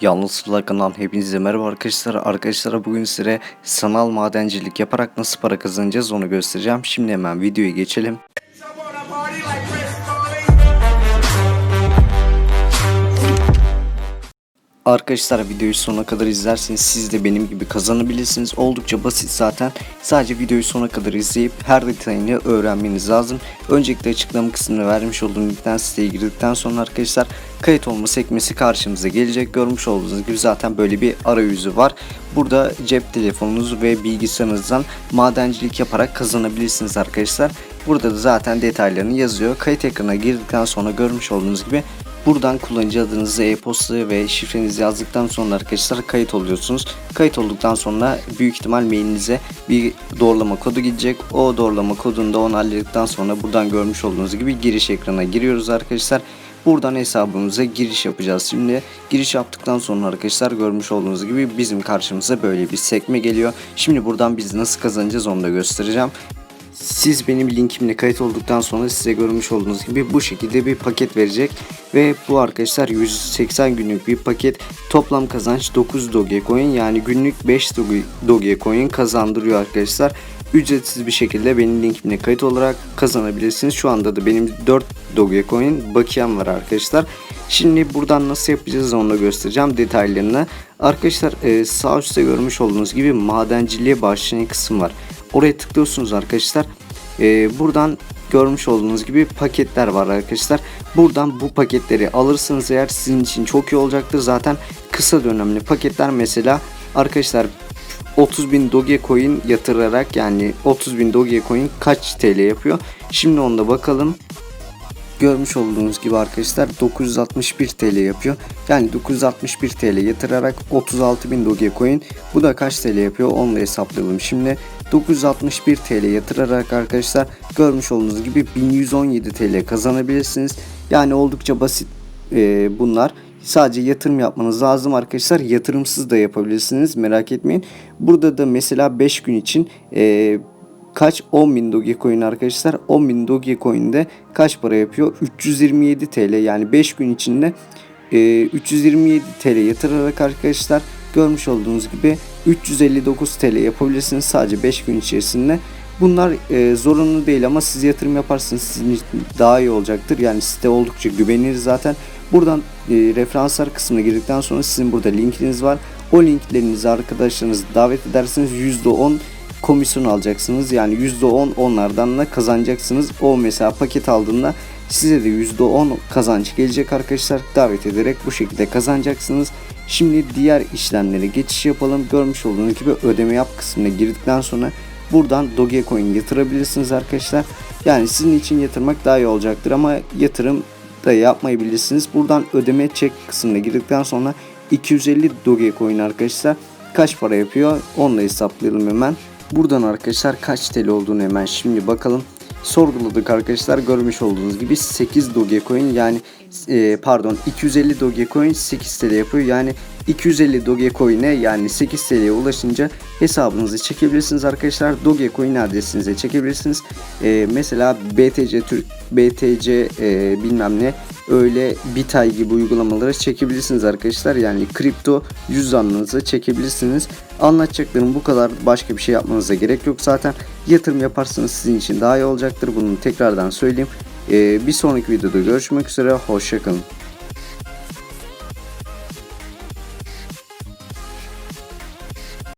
Yalnız Sıla kanalından hepinize merhaba arkadaşlar. Arkadaşlar bugün size sanal madencilik yaparak nasıl para kazanacağız onu göstereceğim. Şimdi hemen videoya geçelim. Arkadaşlar videoyu sonuna kadar izlerseniz siz de benim gibi kazanabilirsiniz. Oldukça basit zaten. Sadece videoyu sonuna kadar izleyip her detayını öğrenmeniz lazım. Öncelikle açıklama kısmına vermiş olduğum linkten siteye girdikten sonra arkadaşlar kayıt olma sekmesi karşımıza gelecek. Görmüş olduğunuz gibi zaten böyle bir arayüzü var. Burada cep telefonunuz ve bilgisayarınızdan madencilik yaparak kazanabilirsiniz arkadaşlar. Burada da zaten detaylarını yazıyor. Kayıt ekranına girdikten sonra görmüş olduğunuz gibi Buradan kullanıcı adınızı, e-posta ve şifrenizi yazdıktan sonra arkadaşlar kayıt oluyorsunuz. Kayıt olduktan sonra büyük ihtimal mailinize bir doğrulama kodu gidecek. O doğrulama kodunu da onayladıktan sonra buradan görmüş olduğunuz gibi giriş ekranına giriyoruz arkadaşlar. Buradan hesabımıza giriş yapacağız. Şimdi giriş yaptıktan sonra arkadaşlar görmüş olduğunuz gibi bizim karşımıza böyle bir sekme geliyor. Şimdi buradan biz nasıl kazanacağız onu da göstereceğim. Siz benim linkimle kayıt olduktan sonra size görmüş olduğunuz gibi bu şekilde bir paket verecek. Ve bu arkadaşlar 180 günlük bir paket. Toplam kazanç 9 Dogecoin yani günlük 5 Doge- Dogecoin kazandırıyor arkadaşlar. Ücretsiz bir şekilde benim linkimle kayıt olarak kazanabilirsiniz. Şu anda da benim 4 Dogecoin bakiyem var arkadaşlar. Şimdi buradan nasıl yapacağız onu da göstereceğim detaylarını. Arkadaşlar e, sağ üstte görmüş olduğunuz gibi madenciliğe başlayan kısım var. Oraya tıklıyorsunuz arkadaşlar. Ee, buradan görmüş olduğunuz gibi paketler var arkadaşlar. Buradan bu paketleri alırsanız eğer sizin için çok iyi olacaktır. Zaten kısa dönemli paketler mesela arkadaşlar 30 bin Dogecoin yatırarak yani 30 bin Dogecoin kaç TL yapıyor? Şimdi onda bakalım. Görmüş olduğunuz gibi arkadaşlar 961 TL yapıyor. Yani 961 TL yatırarak 36.000 Dogecoin. Bu da kaç TL yapıyor onu da hesaplayalım. Şimdi 961 TL yatırarak arkadaşlar görmüş olduğunuz gibi 1117 TL kazanabilirsiniz. Yani oldukça basit e, bunlar. Sadece yatırım yapmanız lazım arkadaşlar. Yatırımsız da yapabilirsiniz merak etmeyin. Burada da mesela 5 gün için e, kaç 10.000 Dogecoin arkadaşlar 10.000 Dogecoin'de kaç para yapıyor 327 TL yani 5 gün içinde e, 327 TL yatırarak arkadaşlar görmüş olduğunuz gibi 359 TL yapabilirsiniz sadece 5 gün içerisinde bunlar e, zorunlu değil ama siz yatırım yaparsanız sizin için daha iyi olacaktır yani site oldukça güvenilir zaten buradan e, referanslar kısmına girdikten sonra sizin burada linkiniz var o linklerinizi arkadaşlarınızı davet ederseniz %10 komisyon alacaksınız. Yani %10 onlardan da kazanacaksınız. O mesela paket aldığında size de %10 kazanç gelecek arkadaşlar. Davet ederek bu şekilde kazanacaksınız. Şimdi diğer işlemlere geçiş yapalım. Görmüş olduğunuz gibi ödeme yap kısmına girdikten sonra buradan Dogecoin yatırabilirsiniz arkadaşlar. Yani sizin için yatırmak daha iyi olacaktır ama yatırım da yapmayabilirsiniz. Buradan ödeme çek kısmına girdikten sonra 250 Dogecoin arkadaşlar kaç para yapıyor onu da hesaplayalım hemen. Buradan arkadaşlar kaç TL olduğunu hemen şimdi bakalım. Sorguladık arkadaşlar görmüş olduğunuz gibi 8 Dogecoin yani e, pardon 250 Dogecoin 8 TL yapıyor. Yani 250 Dogecoin'e yani 8 TL'ye ulaşınca hesabınızı çekebilirsiniz arkadaşlar. Dogecoin adresinize çekebilirsiniz. E, mesela BTC Türk BTC e, bilmem ne öyle Bitay gibi uygulamaları çekebilirsiniz arkadaşlar. Yani kripto cüzdanınızı çekebilirsiniz. Anlatacaklarım bu kadar. Başka bir şey yapmanıza gerek yok. Zaten yatırım yaparsanız sizin için daha iyi olacaktır. Bunu tekrardan söyleyeyim. Ee, bir sonraki videoda görüşmek üzere. Hoşçakalın.